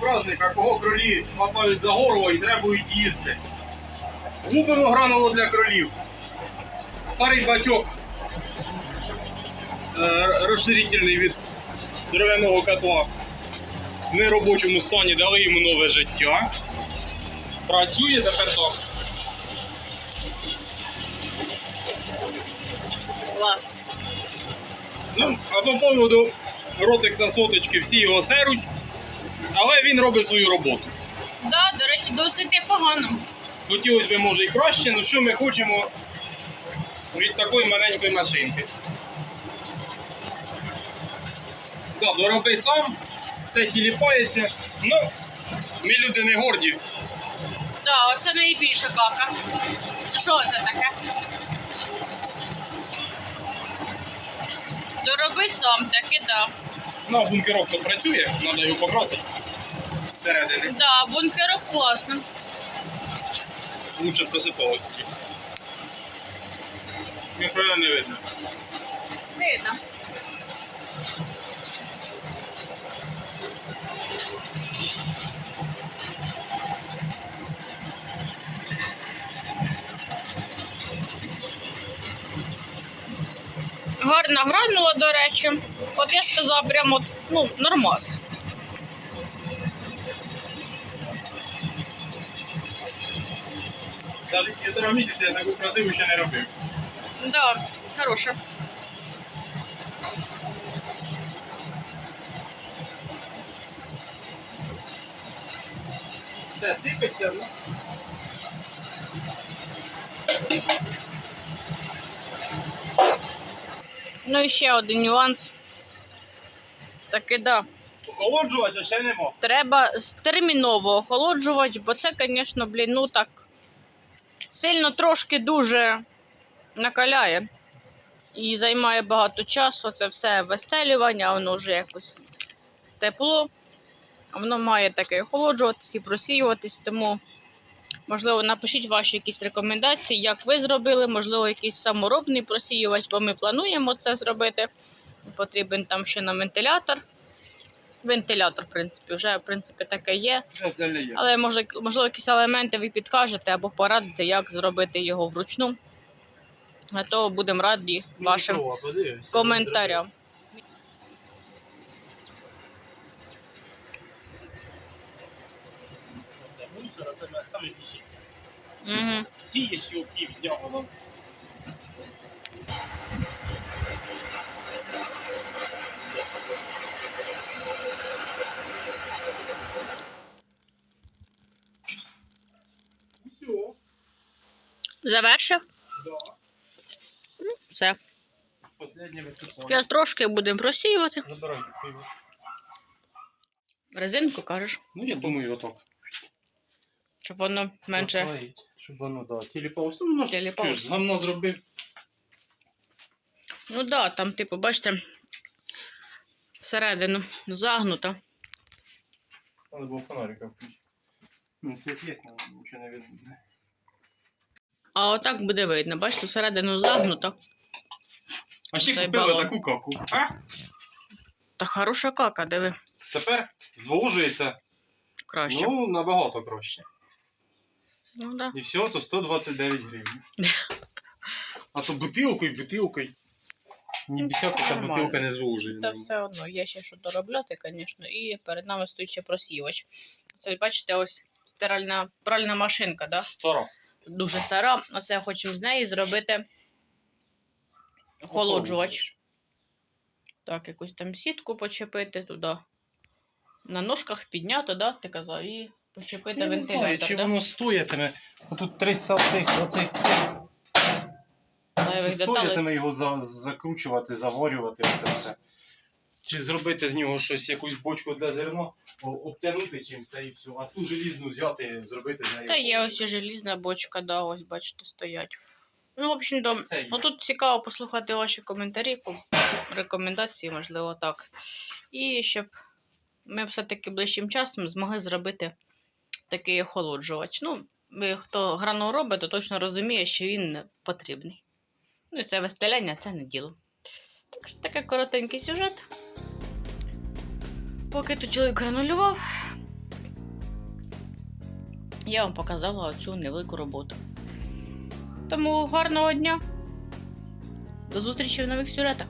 соняшника, кого кролі хапають за горло і требують їсти. Губимо гранулу для кролів. Старий бачок е, розширительний від дерев'яного котла. В неробочому стані дали йому нове життя. Працює тепер так. Клас. Ну, а по поводу ротикса соточки всі його серуть, але він робить свою роботу. Да, до речі, досить непогано. Хотілося б, може, і краще, але що ми хочемо від такої маленької машинки. Да, дороби сам, все тіліпається. Ну, ми люди не горді. Да, оце найбільша кака. Що це таке? Дороби сам таки, да. Ну, а бункерок то працює, треба його покрасити зсередини. Да, бункерок класно. Лучше тоді. Ніхуя не видно. Видно. Гарна гранула, до речі. От я сказала прямо, ну, нормас. За півтора місяця я таку красиву ще не робив. Да, хороша. Все сипеться, ну. Ну і ще один нюанс. Таки да. Охолоджувача ще нема. Треба терміново охолоджувати, бо це, звісно, блін, ну так сильно трошки дуже накаляє і займає багато часу. Це все вистелювання, воно вже якось тепло. Воно має таке охолоджуватись і просіюватись, тому, можливо, напишіть ваші якісь рекомендації, як ви зробили, можливо, якийсь саморобний просіювач, бо ми плануємо це зробити. Потрібен там ще на вентилятор. Вентилятор, в принципі, вже в принципі таке є. Вже є. Але може, можливо, якісь елементи ви підкажете або порадите, як зробити його вручну. А то будемо раді вашим Нічого, коментарям. Це мусор, це саме більше. Угу. Сіє, що пів дьяволом. Все, Завершив? да. Все. Зараз трошки будемо просіювати. Забирайте пиво. Резинку кажеш, Ну, я думаю, отак. щоб воно менше. Щоб воно, да, тіліпалось. Ну, воно ж Тіліпалось. що ж, з гамна зробив. Ну так, да, там, типу, бачите, всередину загнуто. Надо було фонарика включити. Ну, світ є, але нічого не видно. А отак буде видно. Бачите, всередину загнуто. А ще Цей купили балон. таку каку. А? Та хороша кака, диви. Тепер зволожується Краще. ну, набагато краще. Ну, да. І всього то 129 гривень. А то бутилкою, бутилкою. Ні бісяка та Нормально. бутилка не зволожує. Та все одно є ще що доробляти, звісно, і перед нами стоїть ще просівач. Це бачите, ось стиральна пральна машинка, да? Стара. Дуже стара. А це хочемо з неї зробити охолоджувач. Так, якусь там сітку почепити туди. На ножках підняти, да, ти казав, і почепити Я не знаю, вентилятор. чи да? воно стоятиме. Тут 300 оцих, оцих цих. Зайвих Чи деталей. стоятиме його за, закручувати, заварювати це все. Чи зробити з нього щось, якусь бочку для зерна, о- обтягнути чимось та і все. А ту желізну взяти, зробити з. Та є ось і желізна бочка, да, ось бачите, стоять. Ну, в общем, дом. Все є. Ну тут цікаво послухати ваші коментарі, по- рекомендації, можливо, так. І щоб ми все-таки ближчим часом змогли зробити такий охолоджувач. Ну, ви, хто грану робить, то точно розуміє, що він потрібний. Ну і це вистеляння, це не діло. Так що такий коротенький сюжет. Поки тут чоловік гранулював, я вам показала цю невелику роботу. Тому гарного дня! До зустрічі в нових сюретах.